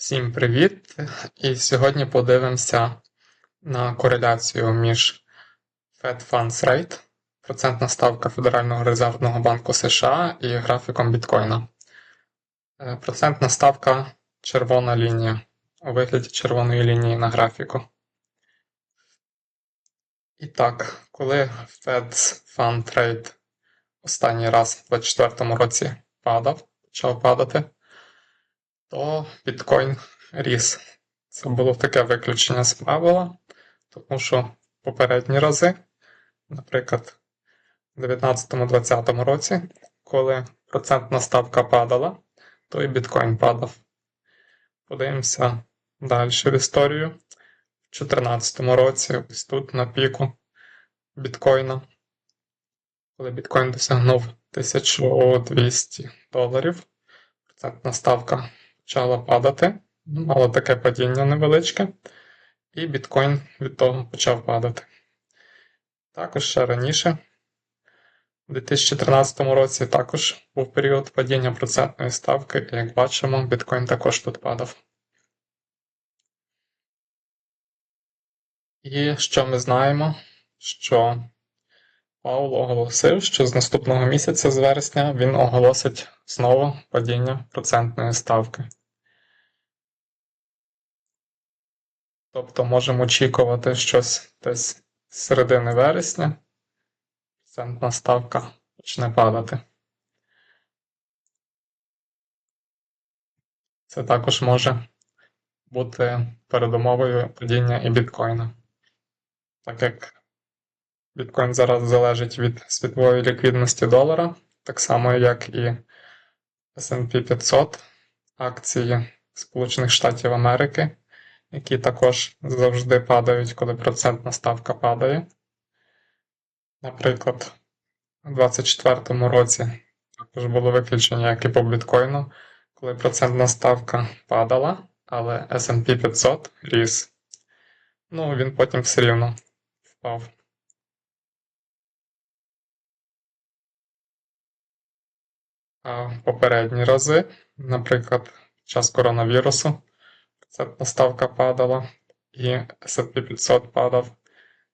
Всім привіт! І сьогодні подивимося на кореляцію між Fed Funds Rate, процентна ставка Федерального резервного банку США і графіком біткоїна. Е, Процентна ставка червона лінія у вигляді червоної лінії на графіку. І так, коли Fed Fund Rate останній раз у 2024 році падав, почав падати, то біткоін ріс. Це було таке виключення з правила, тому що попередні рази, наприклад, у 2019-2020 році, коли процентна ставка падала, то і біткоін падав. Подивимося далі в історію. У 2014 році, ось тут на піку біткоїна, коли біткоін досягнув 1200 доларів, процентна ставка почала падати, мало таке падіння невеличке, і біткоін від того почав падати. Також ще раніше, у 2013 році, також був період падіння процентної ставки, і як бачимо, біткоін також тут падав. І що ми знаємо? Що Паул оголосив, що з наступного місяця, з вересня, він оголосить знову падіння процентної ставки. Тобто можемо очікувати щось десь з середини вересня. Процентна ставка почне падати. Це також може бути передумовою падіння і біткоїна. Так як біткоін зараз залежить від світової ліквідності долара, так само як і SP 500 акції Сполучених Штатів Америки які також завжди падають, коли процентна ставка падає. Наприклад, у 2024 році також було виключення, як і по біткоїну, коли процентна ставка падала, але SP 500 ріс. Ну, він потім все рівно впав. А попередні рази, наприклад, під час коронавірусу, Процентна ставка падала, і S&P 500 падав.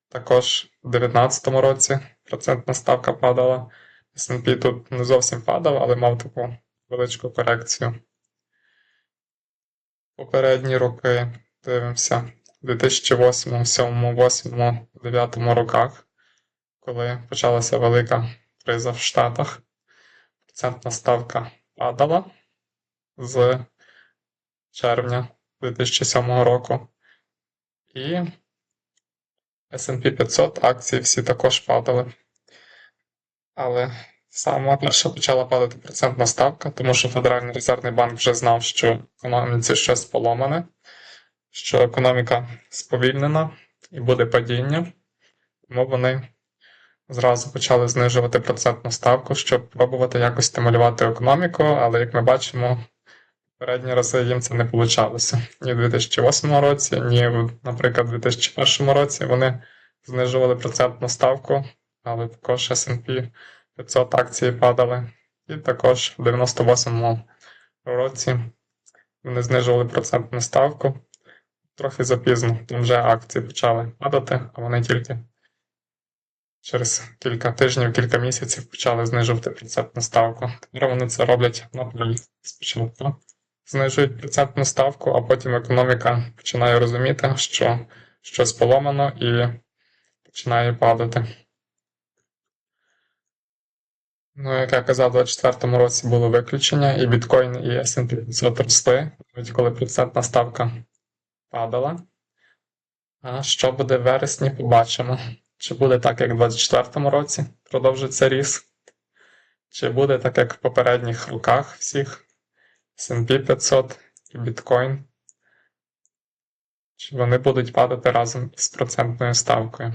Також у 2019 році процентна ставка падала. S&P тут не зовсім падав, але мав таку величку корекцію. Попередні роки дивимося у 2008, 2007, 2008, 2009 роках, коли почалася велика криза в Штатах, процентна ставка падала з червня 2007 року. І SP 500 акції всі також падали. Але саме перше почала падати процентна ставка, тому що Федеральний резервний банк вже знав, що економіці щось поломане, що економіка сповільнена і буде падіння. Тому вони зразу почали знижувати процентну ставку, щоб пробувати якось стимулювати економіку, але як ми бачимо, Передні рази їм це не вийшло. Ні в 2008 році, ні, наприклад, у 2001 році вони знижували процентну ставку, але також SP 500 акції падали. І також в 98 році вони знижували процентну ставку. Трохи запізно, там вже акції почали падати, а вони тільки через кілька тижнів, кілька місяців почали знижувати процентну ставку. Тепер вони це роблять напряму спочатку знижують процентну ставку, а потім економіка починає розуміти, що щось поломано і починає падати. Ну, як я казав, у 2024 році було виключення, і біткоін, і S&P 500 росли, навіть коли процентна ставка падала. А що буде в вересні, побачимо. Чи буде так, як у 2024 році, продовжиться ріст, чи буде так, як в попередніх роках всіх. S&P 500 і біткоін. Чи вони будуть падати разом із процентною ставкою?